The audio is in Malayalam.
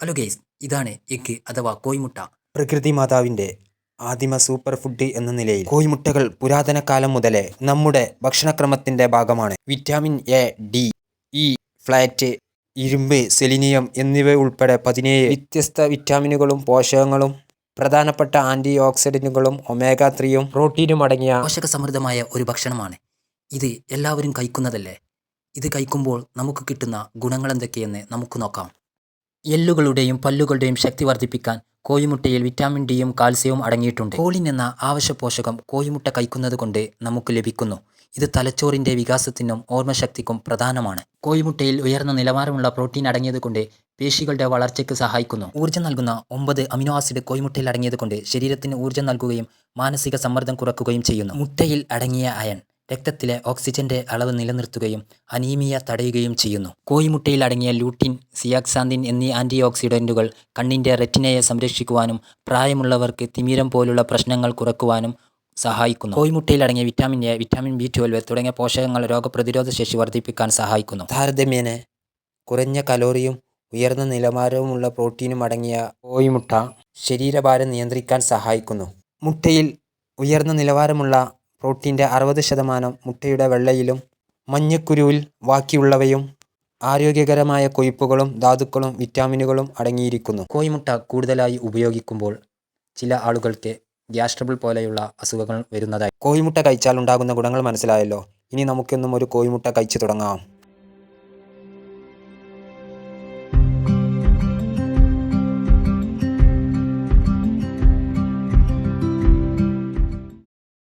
ഹലോ ഗെയ്സ് ഇതാണ് എഗ്ഗ് അഥവാ കോയിമുട്ട പ്രകൃതി മാതാവിന്റെ ആദിമ സൂപ്പർ ഫുഡ് എന്ന നിലയിൽ കോയിമുട്ടകൾ പുരാതന കാലം മുതലേ നമ്മുടെ ഭക്ഷണക്രമത്തിന്റെ ഭാഗമാണ്. Vitamin A D E folate ഇരുമ്പ് സെലിനിയം എന്നിവ ഉൾപ്പെടെ പതിനേഴ് വ്യത്യസ്ത വിറ്റാമിനുകളും പോഷകങ്ങളും പ്രധാനപ്പെട്ട ആന്റി ഓക്സിഡന്റുകളും ഒമേഗ ത്രീയും പ്രോട്ടീനും അടങ്ങിയ പോഷക സമൃദ്ധമായ ഒരു ഭക്ഷണമാണ്. ഇത് എല്ലാവരും കഴിക്കുന്നതല്ലേ? ഇത് കഴിക്കുമ്പോൾ നമുക്ക് കിട്ടുന്ന ഗുണങ്ങൾ എന്തൊക്കെയെന്ന് നമുക്ക് നോക്കാം. എല്ലുകളുടെയും പല്ലുകളുടെയും ശക്തി വർദ്ധിപ്പിക്കാൻ കോഴിമുട്ടയിൽ വിറ്റാമിൻ ഡിയും കാൽസ്യവും അടങ്ങിയിട്ടുണ്ട്. കോളിൻ എന്ന ആവശ്യ പോഷകം കോഴിമുട്ട കഴിക്കുന്നത് കൊണ്ട് നമുക്ക് ലഭിക്കുന്നു. ഇത് തലച്ചോറിന്റെ വികാസത്തിനും ഓർമ്മശക്തിക്കും പ്രധാനമാണ്. കോഴിമുട്ടയിൽ ഉയർന്ന നിലവാരമുള്ള പ്രോട്ടീൻ അടങ്ങിയതുകൊണ്ട് പേശികളുടെ വളർച്ചയ്ക്ക് സഹായിക്കുന്നു. ഊർജം നൽകുന്ന ഒമ്പത് അമിനോ ആസിഡ് കോഴിമുട്ടയിൽ അടങ്ങിയതുകൊണ്ട് ശരീരത്തിന് ഊർജം നൽകുകയും മാനസിക സമ്മർദ്ദം കുറക്കുകയും ചെയ്യുന്നു. മുട്ടയിൽ അടങ്ങിയ അയൺ. രക്തത്തിലെ ഓക്സിജന്റെ അളവ് നിലനിർത്തുകയും അനീമിയ തടയുകയും ചെയ്യുന്നു. കോഴിമുട്ടയിൽ അടങ്ങിയ ലൂട്ടിൻ സിയാക്സാന്തിൻ എന്നീ ആന്റി ഓക്സിഡന്റുകൾ കണ്ണിന്റെ റെറ്റിനയെ സംരക്ഷിക്കുവാനും പ്രായമുള്ളവർക്ക് തിമിരം പോലുള്ള പ്രശ്നങ്ങൾ കുറക്കുവാനും സഹായിക്കുന്നു. കോഴിമുട്ടയിൽ അടങ്ങിയ vitamin A vitamin B twelve തുടങ്ങിയ പോഷകങ്ങൾ രോഗപ്രതിരോധ ശേഷി വർദ്ധിപ്പിക്കാൻ സഹായിക്കുന്നു. താരതമ്യേന കുറഞ്ഞ കലോറിയും ഉയർന്ന നിലവാരവുമുള്ള പ്രോട്ടീനും അടങ്ങിയ കോയിമുട്ട ശരീരഭാരം നിയന്ത്രിക്കാൻ സഹായിക്കുന്നു. മുട്ടയിൽ ഉയർന്ന നിലവാരമുള്ള പ്രോട്ടീന്റെ അറുപത് ശതമാനം മുട്ടയുടെ വെള്ളയിലും മഞ്ഞക്കുരുവിൽ ബാക്കിയുള്ളവയും ആരോഗ്യകരമായ കൊഴുപ്പുകളും ധാതുക്കളും വിറ്റാമിനുകളും അടങ്ങിയിരിക്കുന്നു. കോഴിമുട്ട കൂടുതലായി ഉപയോഗിക്കുമ്പോൾ ചില ആളുകൾക്ക് ഗ്യാസ് ട്രബിൾ പോലെയുള്ള അസുഖങ്ങൾ വരുന്നതായി. കോഴിമുട്ട കഴിച്ചാൽ ഉണ്ടാകുന്ന ഗുണങ്ങൾ മനസ്സിലായല്ലോ. ഇനി നമുക്കെന്നും ഒരു കോഴിമുട്ട കഴിച്ചു തുടങ്ങാം.